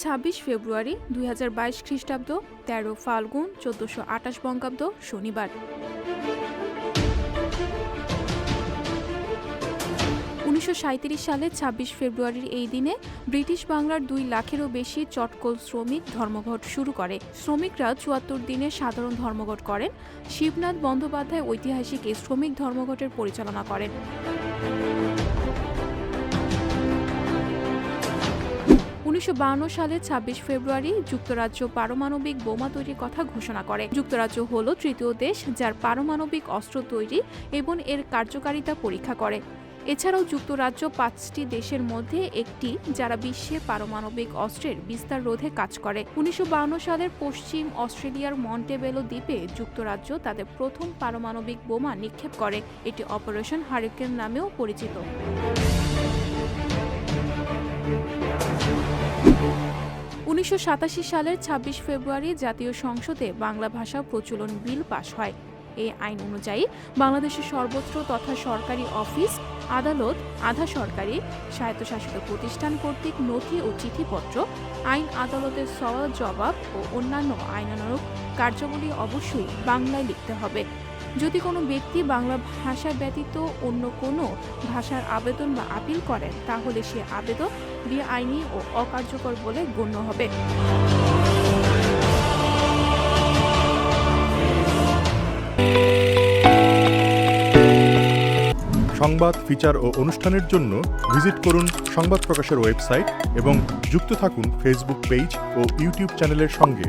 ছাব্বিশ ফেব্রুয়ারি দুই হাজার বাইশ খ্রিস্টাব্দ, তেরো ফাল্গুন চোদ্দশো আটাশ বঙ্গাব্দ, শনিবার। উনিশশো সাঁইত্রিশ সালে ২৬ ফেব্রুয়ারির এই দিনে ব্রিটিশ বাংলার দুই লাখেরও বেশি চটকল শ্রমিক ধর্মঘট শুরু করে। শ্রমিকরা চুয়াত্তর দিনে সাধারণ ধর্মঘট করেন। শিবনাথ বন্দ্যোপাধ্যায় ঐতিহাসিক এই শ্রমিক ধর্মঘটের পরিচালনা করেন। উনিশশো সালে ২৬ ফেব্রুয়ারি যুক্তরাজ্য পারমাণবিক বোমা তৈরির কথা ঘোষণা করে। যুক্তরাজ্য হল তৃতীয় দেশ যার পারমাণবিক অস্ত্র তৈরি এবং এর কার্যকারিতা পরীক্ষা করে। এছাড়াও যুক্তরাজ্য পাঁচটি দেশের মধ্যে একটি, যারা বিশ্বে পারমাণবিক অস্ত্রের বিস্তার রোধে কাজ করে। উনিশশো সালের পশ্চিম অস্ট্রেলিয়ার মন্টেবেলো দ্বীপে যুক্তরাজ্য তাদের প্রথম পারমাণবিক বোমা নিক্ষেপ করে। এটি অপারেশন হারিকেন নামেও পরিচিত। উনিশশো সাতাশি সালের ২৬ ফেব্রুয়ারি জাতীয় সংসদে বাংলা ভাষা প্রচলন বিল পাশ হয়। এই আইন অনুযায়ী বাংলাদেশের সর্বত্র তথা সরকারি অফিস, আদালত, আধা সরকারি, স্বায়ত্তশাসিত প্রতিষ্ঠান কর্তৃক নথি ও চিঠিপত্র, আইন আদালতের সওয়াল জবাব ও অন্যান্য আইনানুগ কার্যাবলী অবশ্যই বাংলায় লিখতে হবে। যদি কোনো ব্যক্তি বাংলা ভাষা ব্যতীত অন্য কোনো ভাষার আবেদন বা আপিল করেন তাহলে সে আবেদন বেআইনি ও অকার্যকর বলে গণ্য হবে। সংবাদ, ফিচার ও অনুষ্ঠানের জন্য ভিজিট করুন সংবাদ প্রকাশের ওয়েবসাইট এবং যুক্ত থাকুন ফেসবুক পেজ ও ইউটিউব চ্যানেলের সঙ্গে।